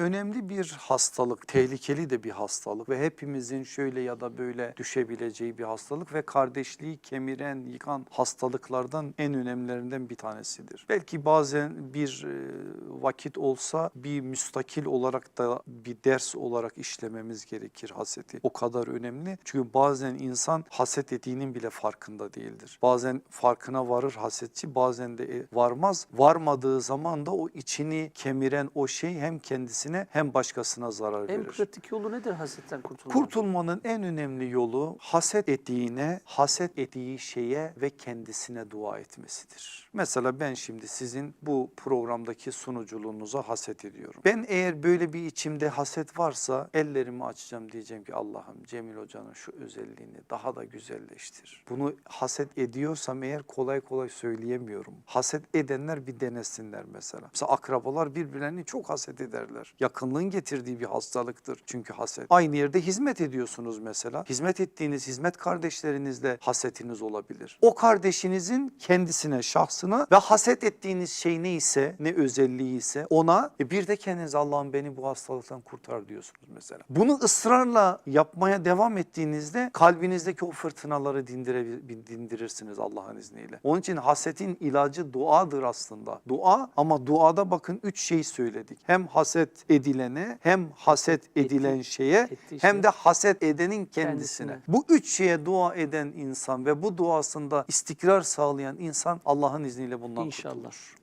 önemli bir hastalık, tehlikeli de bir hastalık ve hepimizin şöyle ya da böyle düşebileceği bir hastalık ve kardeşliği kemiren, yıkan hastalıklardan en önemlilerinden bir tanesidir. Belki bazen bir e, vakit olsa bir müstakil olarak da bir ders olarak işlememiz gerekir haseti. O kadar önemli. Çünkü bazen insan haset ettiğinin bile farkında değildir. Bazen farkına varır hasetçi bazen de e, varmaz. Varmadığı zaman da o içini kemiren o şey hem kendisine hem başkasına zarar En verir. pratik yolu nedir hasetten kurtulmak? Kurtulmanın en önemli yolu haset ettiğine, haset ettiği şeye ve kendisine dua etmesidir. Mesela ben şimdi sizin bu programdaki sunuculuğunuza haset ediyorum. Ben eğer böyle bir içimde haset varsa ellerimi açacağım diyeceğim ki Allah'ım Cemil Hoca'nın şu özelliğini daha da güzelleştir. Bunu haset ediyorsam eğer kolay kolay söyleyemiyorum. Haset edenler bir denesinler mesela. Mesela akrabalar birbirlerini çok haset ederler. Yakınlığın getirdiği bir hastalıktır çünkü haset. Aynı yerde hizmet ediyorsunuz mesela. Hizmet ettiğiniz hizmet kardeşlerinizle hasetiniz olabilir. O kardeşinizin kendisine, şahsına ve haset ettiğiniz şey neyse, ne özelliği ise ona e bir de kendiniz Allah'ım beni bu hastalıktan kurtar diyorsunuz mesela. Bunu ısrarla yapmaya devam ettiğinizde kalbinizdeki o fırtınaları dindire, dindirirsiniz Allah'ın izniyle. Onun için hasetin ilacı duadır aslında. Dua ama duada bakın üç şey söyledik. Hem haset edilene hem haset edilen şeye hem de haset edenin kendisine. Kendisine. Bu üç şeye dua eden insan ve bu duasında istikrar sağlayan insan Allah'ın izniyle bundan İnşallah. kurtulur.